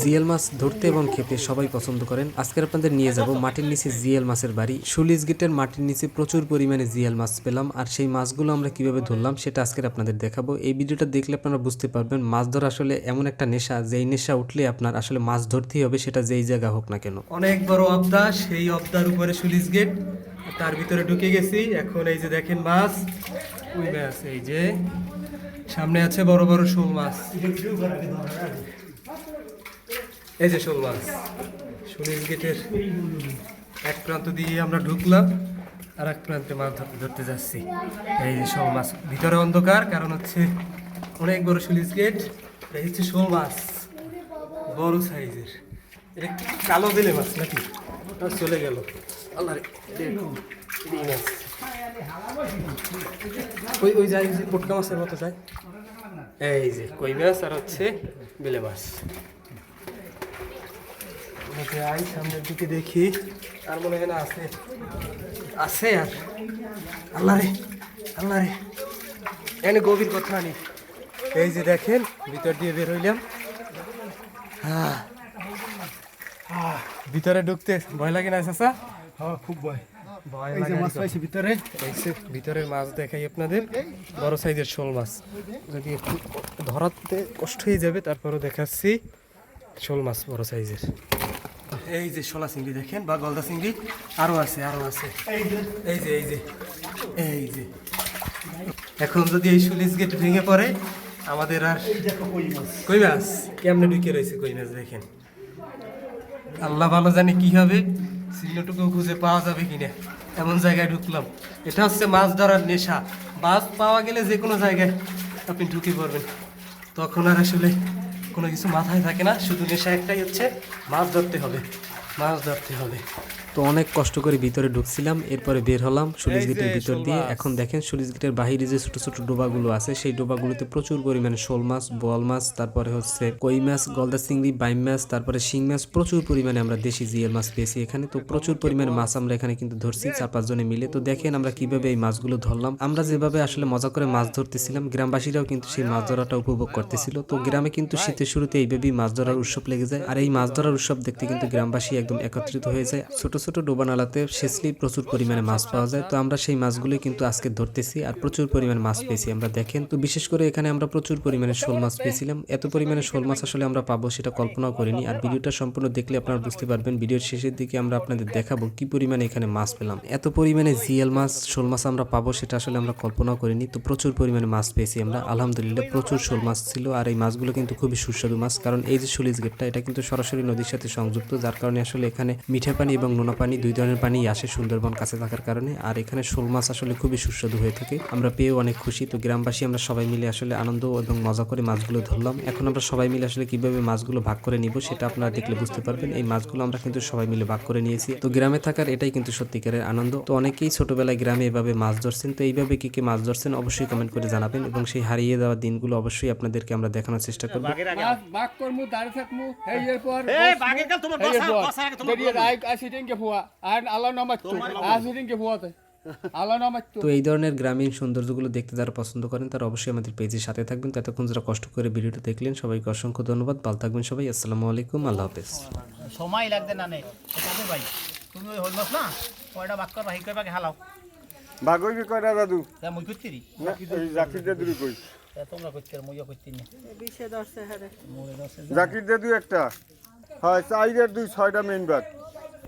GL মাছ ধরতে এবং খেতে সবাই পছন্দ করেন। আজকে আপনাদের নিয়ে যাব মাটির নিচে জিএল মাছের বাড়ি। সুলিশ গেটের মাটির নিচে প্রচুর পরিমাণে জিএল মাছ পেলাম। আর সেই মাছগুলো আমরা কীভাবে ধরলাম সেটা আজকে আপনাদের দেখাবো। এই ভিডিওটা দেখলে আপনারা বুঝতে পারবেন মাছ ধরা আসলে এমন একটা নেশা যেই নেশা উঠলে আপনার আসলে মাছ ধরতেই হবে সেটা যেই জায়গা হোক না কেন। অনেক বড় অবদা সেই অবদার উপরে সুলিশ গেট তার ভিতরে ঢুকে গেছি। এখন এই যে দেখেন মাছ ওই মাছ এই যে সামনে আছে বড় বড় শোল মাছ। এই যে শোল মাছ। সুলিশ গেটের এক প্রান্ত দিয়ে আমরা ঢুকলাম, আর এক প্রান্তে মাছ ধরতে ধরতে যাচ্ছি। এই যে শোল মাছ। ভিতরে অন্ধকার, কারণ হচ্ছে অনেক বড় সুলিশ গেট এই হচ্ছে শোল মাছ। বড় সাইজের। এটা কালো দিলে মাছ নাকি? চলে গেল। আল্লাহ। ওই ওই যায় যে পটকা মাছের মতো যায়। এই যে কই মাছ আর হচ্ছে বেলে মাছ। আই, সামনের দিকে দেখি। আর মনে হয় না আছে। আছে আর। আল্লাহ রে আল্লাহ রে। এনে গভীর কথা আনি। এই যে দেখেন, ভিতর দিয়ে বের হইলাম। হ্যাঁ। ভিতরে ঢুকতে ভয় লাগে না, চাচা? হ্যাঁ খুব ভয়। এই যে মাছ পাইছি ভিতরে। এই যে ভিতরের মাছ দেখাই আপনাদের বড় সাইজের শোল মাছ। যদি একটু ধরাতে কষ্ট হয়ে যাবে তারপরও দেখাচ্ছি শোল মাছ বড় সাইজের। এই যে শোলা চিংড়ি দেখেন বা গলদা চিংড়ি আরও আছে আরও আছে। এই যে এই যে এই যে। এখন যদি এই সুলিশ গেট ভেঙে পড়ে আমাদের আর দেখো কই মাছ। কই মাছ? কেমনে ঢুকে রয়েছে কই মাছ দেখেন। আল্লাহ ভালো জানে কি হবে চিহ্নটুকু খুঁজে পাওয়া যাবে কিনা। এমন জায়গায় ঢুকলাম। এটা হচ্ছে মাছ ধরার নেশা। মাছ পাওয়া গেলে যে কোনো জায়গায় আপনি ঢুকে পড়বেন। তখন আর আসলে কোনো কিছু মাথায় থাকে না, শুধু নেশা একটাই হচ্ছে মাছ ধরতে হবে। মাছ ধরতে হবে। তো অনেক কষ্ট করে ভিতরে ঢুকছিলাম এরপরে বের হলাম সুলিশ গেটের ভিতর দিয়ে। এখন দেখেন সুলিশ গেটের বাহিরে যে ছোট ছোট ডোবাগুলো আছে সেই ডোবাগুলোতে প্রচুর পরিমাণে শোল মাছ বোয়াল মাছ তারপরে হচ্ছে কই মাছ গলদা চিংড়ি বাইম মাছ তারপরে শিং মাছ প্রচুর পরিমাণে আমরা দেশি জিএল মাছ পেয়েছি এখানে। তো প্রচুর পরিমাণে মাছ আমরা এখানে কিন্তু ধরছি চার পাঁচ জনে মিলে। তো দেখেন আমরা কীভাবে এই মাছগুলো ধরলাম। আমরা যেভাবে আসলে মজা করে মাছ ধরতেছিলাম গ্রামবাসীরাও কিন্তু সেই মাছ ধরাটা উপভোগ করতেছিল। তো গ্রামে কিন্তু শীতের শুরুতে এইভাবেই মাছ ধরার উৎসব লেগে যায়। আর এই মাছ ধরার উৎসব দেখতে কিন্তু গ্রামবাসী একদম একত্রিত হয়ে যায়। ছোট ছোট ডোবানালাতে সেচলি প্রচুর পরিমাণে মাছ পাওয়া যায়। তো আমরা সেই মাছগুলোই কিন্তু আজকে ধরতেছি আর প্রচুর পরিমাণে মাছ পেয়েছি আমরা। দেখেন, তো বিশেষ করে এখানে আমরা প্রচুর পরিমাণে শোল মাছ পেয়েছিলাম। এত পরিমাণে শোল মাছ আসলে আমরা পাবো সেটা কল্পনাও করিনি। আর ভিডিওটা সম্পূর্ণ দেখলে আপনারা বুঝতে পারবেন, ভিডিওর শেষের দিকে আমরা আপনাদের দেখাবো কি পরিমাণে এখানে মাছ পেলাম। এত পরিমাণে জিএল মাছ, শোল মাছ আমরা পাবো সেটা আসলে আমরা কল্পনাও করিনি। তো প্রচুর পরিমাণে মাছ পেয়েছি আমরা। আলহামদুলিল্লাহ প্রচুর শোল মাছ ছিল। আর এই মাছগুলো কিন্তু খুবই সুস্বাদু মাছ। কারণ এই যে সুলিশ গেটটা, এটা কিন্তু সরাসরি নদীর সাথে সংযুক্ত, যার কারণে আসলে এখানে মিঠা পানি এবং নোনা পানি দুই ধরনের পানি আসে সুন্দরবন কাছে থাকার কারণে। আর এখানে শোল মাছ আসলে খুবই সুস্বাদু হয়ে থাকে। আমরা পেয়েও অনেক খুশি। তো গ্রামবাসী আমরা সবাই মিলে আসলে আনন্দ এবং মজা করে মাছগুলো ধরলাম। এখন আমরা সবাই মিলে আসলে কীভাবে মাছগুলো ভাগ করে নিব সেটা আপনারা দেখলে বুঝতে পারবেন। এই মাছগুলো আমরা কিন্তু সবাই মিলে ভাগ করে নিয়েছি। তো গ্রামে থাকার এটাই কিন্তু সত্যিকারের আনন্দ। তো অনেকেই ছোটবেলায় গ্রামে এভাবে মাছ ধরছেন। তো এইভাবে কি কি মাছ ধরছেন অবশ্যই কমেন্ট করে জানাবেন এবং সেই হারিয়ে যাওয়া দিনগুলো অবশ্যই আপনাদেরকে আমরা দেখানোর চেষ্টা করব। বাঘ করমু দাঁড়িয়ে থাকমু এই এরপর তোমার আর আল্লাহ নামাজ তো এই ধরনের গ্রামীণ সৌন্দর্যগুলো দেখতে যারা পছন্দ করেন তারা অবশ্যই আমাদের পেজের সাথে থাকবেন। তো এতক্ষণ যারা কষ্ট করে ভিডিওটা দেখলেন সবাইকে অসংখ্য ধন্যবাদ। ভালো থাকবেন সবাই। আসসালামু আলাইকুম। আল্লাহ হাফেজ। সময় লাগবে না নে। ভাই তুমি ওই হল না? কয়টা বাক্য বাহি কয় বাকে হালাও। বাগইবি কয়টা দাদু? তা মুই না, এই জাকির দাদুর কই। তোমরা আর মুইও করছি না। জাকির দাদু একটা। হয় চাইরের দুই ছয়টা মেইন বাদ